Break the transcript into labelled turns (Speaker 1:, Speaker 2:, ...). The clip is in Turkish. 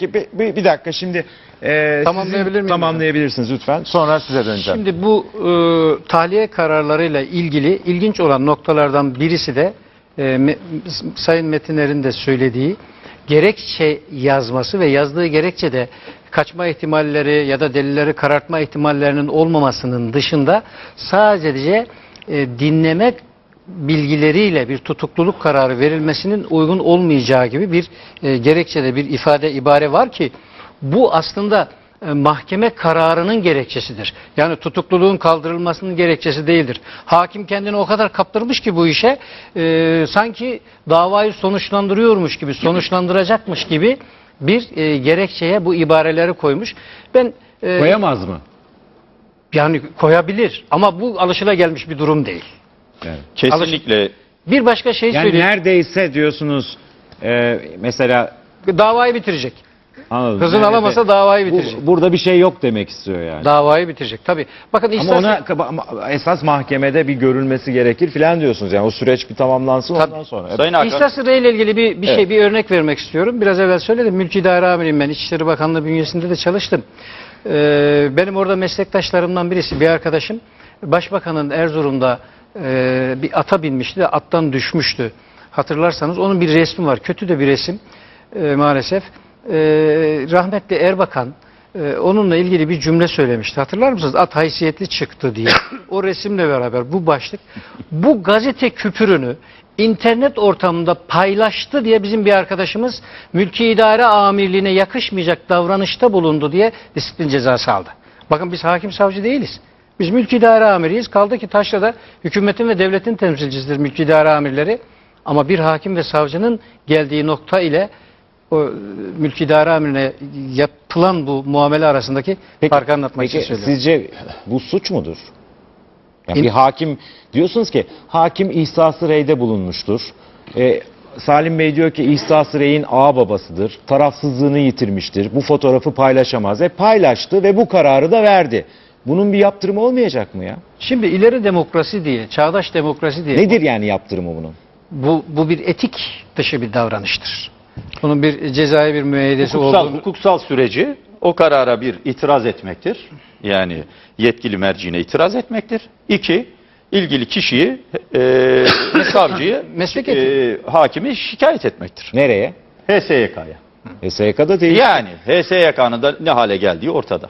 Speaker 1: Bir, bir, bir dakika şimdi e,
Speaker 2: Tamamlayabilir
Speaker 1: sizin-
Speaker 2: miyim?
Speaker 1: Tamamlayabilirsiniz lütfen. Sonra size döneceğim.
Speaker 2: Şimdi bu e, tahliye kararlarıyla ilgili ilginç olan noktalardan birisi de e, Me- Sayın Metinler'in de söylediği gerekçe yazması ve yazdığı gerekçe de kaçma ihtimalleri ya da delilleri karartma ihtimallerinin olmamasının dışında sadece e, dinlemek bilgileriyle bir tutukluluk kararı verilmesinin uygun olmayacağı gibi bir e, gerekçede bir ifade ibare var ki bu aslında e, mahkeme kararının gerekçesidir. Yani tutukluluğun kaldırılmasının gerekçesi değildir. Hakim kendini o kadar kaptırmış ki bu işe e, sanki davayı sonuçlandırıyormuş gibi, sonuçlandıracakmış gibi bir e, gerekçeye bu ibareleri koymuş. Ben e,
Speaker 1: Koyamaz mı?
Speaker 2: yani koyabilir ama bu alışılagelmiş bir durum değil.
Speaker 1: Evet.
Speaker 3: Kesinlikle
Speaker 2: Bir başka şey
Speaker 1: Yani
Speaker 2: söyleyeyim.
Speaker 1: neredeyse diyorsunuz e, mesela
Speaker 2: Davayı bitirecek.
Speaker 1: anladım.
Speaker 2: Kızını
Speaker 1: Neredeyse-
Speaker 2: alamasa davayı
Speaker 1: Bu-
Speaker 2: bitirecek.
Speaker 1: burada bir şey yok demek istiyor yani.
Speaker 2: Davayı bitirecek. Tabii. Bakın
Speaker 1: Ama
Speaker 2: istersen-
Speaker 1: ona ama esas mahkemede bir görülmesi gerekir filan diyorsunuz. Yani o süreç bir tamamlansın
Speaker 2: Tabii.
Speaker 1: ondan sonra.
Speaker 3: Sayın Hakan,
Speaker 2: İhtisas ile ilgili bir, bir şey,
Speaker 3: Evet.
Speaker 2: bir örnek vermek istiyorum. Biraz evvel söyledim. Mülki idare amiriyim ben. İçişleri Bakanlığı bünyesinde de çalıştım. Ee, benim orada meslektaşlarımdan birisi, bir arkadaşım. Başbakanın Erzurum'da e, bir ata binmişti de attan düşmüştü. Hatırlarsanız onun bir resmi var. Kötü de bir resim e, maalesef. E, rahmetli Erbakan e, onunla ilgili bir cümle söylemişti. Hatırlar mısınız? At haysiyetli çıktı diye. O resimle beraber bu başlık. Bu gazete küpürünü internet ortamında paylaştı diye bizim bir arkadaşımız mülki idare amirliğine yakışmayacak davranışta bulundu diye disiplin cezası aldı. Bakın biz hakim savcı değiliz. Biz mülki idare amiriyiz. Kaldı ki Taşra'da hükümetin ve devletin temsilcisidir mülki idare amirleri. Ama bir hakim ve savcının geldiği nokta ile o e, mülki idare amirine yapılan bu muamele arasındaki farkı anlatmak
Speaker 1: peki
Speaker 2: için söylüyorum.
Speaker 1: sizce bu suç mudur? Yani bir hakim diyorsunuz ki hakim ihsası reyde bulunmuştur. E, Salim Bey diyor ki ihsası reyin ağ babasıdır. Tarafsızlığını yitirmiştir. Bu fotoğrafı paylaşamaz. E paylaştı ve bu kararı da verdi. Bunun bir yaptırımı olmayacak mı ya?
Speaker 2: Şimdi ileri demokrasi diye, çağdaş demokrasi diye
Speaker 1: Nedir yani yaptırımı bunun?
Speaker 2: bu, bu bir etik dışı bir davranıştır. Bunun bir cezai bir müeyyidesi
Speaker 3: hukuksal,
Speaker 2: olduğunu
Speaker 3: hukuksal süreci o karara bir itiraz etmektir. Yani yetkili merciğine itiraz etmektir. İki, ilgili kişiyi, e, savcıyı,
Speaker 2: Meslek
Speaker 3: e, hakimi şikayet etmektir.
Speaker 1: Nereye?
Speaker 3: HSYK'ya.
Speaker 1: HSYK'da değil.
Speaker 3: Yani HSYK'nın da ne hale geldiği ortada.